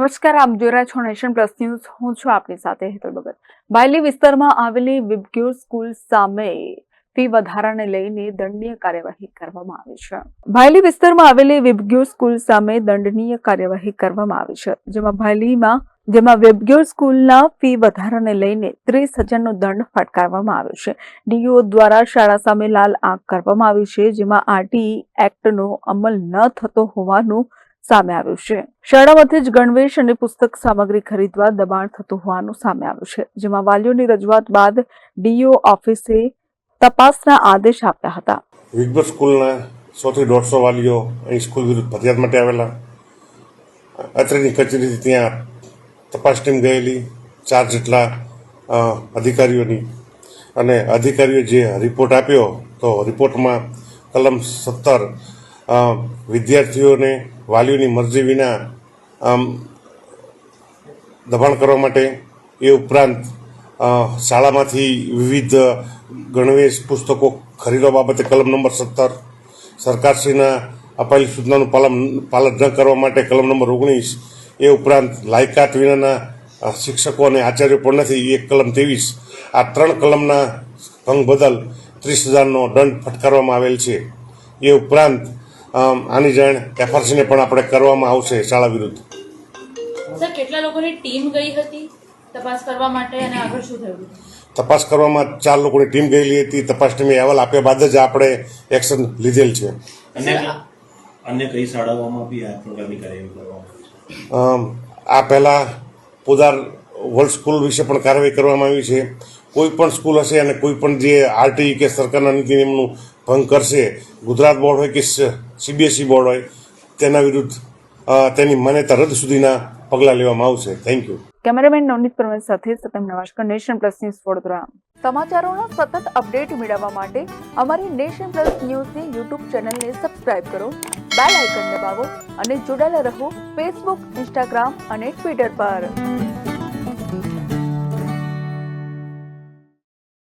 નમસ્કાર, આપ જોઈ રહ્યા છો નેશન પ્લસ ન્યૂઝ. હું છું આપની સાથે હેતલ ભગત. બાયલી વિસ્તારમાં આવેલી વિબગ્યુર સ્કૂલ સામે ફી વધારાને લઈને દંડનીય કાર્યવાહી કરવામાં આવી છે. ભાયલી વિસ્તારમાં આવેલી વિબગ્યુર સ્કૂલ સામે દંડનીય કાર્યવાહી કરવામાં આવી છે. જેમાં ભાયલીમાં જેમાં વેબગ્યોર સ્કૂલના ફી વધારાને લઈને ત્રીસ હજારનો દંડ ફટકારવામાં આવ્યો છે. ડીઓ દ્વારા શાળા સામે લાલ આંખ કરવામાં આવી છે, જેમાં આરટી એક્ટનો અમલ ન થતો હોવાનું સામે આવ્યું છે. શાળામાંથી જ ગણવેશ અને પુસ્તક સામગ્રી ખરીદવા દબાણ થતું હોવાનું સામે આવ્યું છે, જેમાં વાલીઓની રજૂઆત બાદ ડીઓ ઓફિસે તપાસના આદેશ આપ્યા હતા. વિગબર સ્કૂલના સોથી દોઢસો વાલીઓ અહીં સ્કૂલ વિરુદ્ધ ફરિયાદ માટે આવેલા. અત્રેની કચેરી ત્યાં તપાસ ટીમ ગયેલી, ચાર જેટલા અધિકારીઓની. અને અધિકારીઓએ જે રિપોર્ટ આપ્યો, તો રિપોર્ટમાં કલમ સત્તર વિદ્યાર્થીઓને વાલીઓની મરજી વિના, આમ, દબાણ કરવા માટે એ ઉપરાંત શાળામાંથી વિવિધ ગણવેશ પુસ્તકો ખરીદવા બાબતે કલમ નંબર સત્તર, સરકારશ્રીના અપાયેલી સૂચનાનું પાલન પાલન ન કરવા માટે કલમ નંબર ઓગણીસ, એ ઉપરાંત લાયકાત વિનાના શિક્ષકો અને આચાર્યો પણ નથી, એક કલમ ત્રેવીસ, આ ત્રણ કલમના ભંગ બદલ ત્રીસ હજારનો દંડ ફટકારવામાં આવેલ છે. એ ઉપરાંત આની જાણ એફઆરસીને પણ આપણે કરવામાં આવશે શાળા વિરુદ્ધ. સર કેટલા લોકોની ટીમ ગઈ હતી તપાસ કરવા માટે અને આગળ શું થયું? તપાસ કરવામાં ચાર લોકોની ટીમ ગયેલી હતી. તપાસ ટીમે અહેવાલ આપ્યા બાદ જ આપણે એક્શન લીધેલ છે. અને અન્ય કઈ શાળાઓમાં બી આ પ્રકારની કાર્યવાહી કરવામાં આ પહેલાં પોદાર વર્લ્ડ સ્કૂલ વિશે પણ કાર્યવાહી કરવામાં આવી છે. કોઈ પણ સ્કૂલ હશે અને કોઈ પણ જે આરટી કે સરકારના નીતિ નિયમનું ભંગ કરશે. ગુજરાત બોર્ડ હોય કે સીબીએસઈ બોર્ડ હોય તેના વિરુદ્ધ તેની મને તરત સુધીના પગલાં લેવામાં આવશે. Thank you cameraman Navneet Parmar સાથે સતમ નવાશકર નેશન પ્લસ ન્યૂઝ વડોદરા. સમાચારોનો સતત અપડેટ મેળવવા માટે અમારી નેશન પ્લસ ન્યૂઝની યુટ્યુબ ચેનલને સબસ્ક્રાઇબ કરો બેલ આઇકન દબાવો અને જોડાયેલા રહો ફેસબુક ઇન્સ્ટાગ્રામ અને ટ્વિટર પર.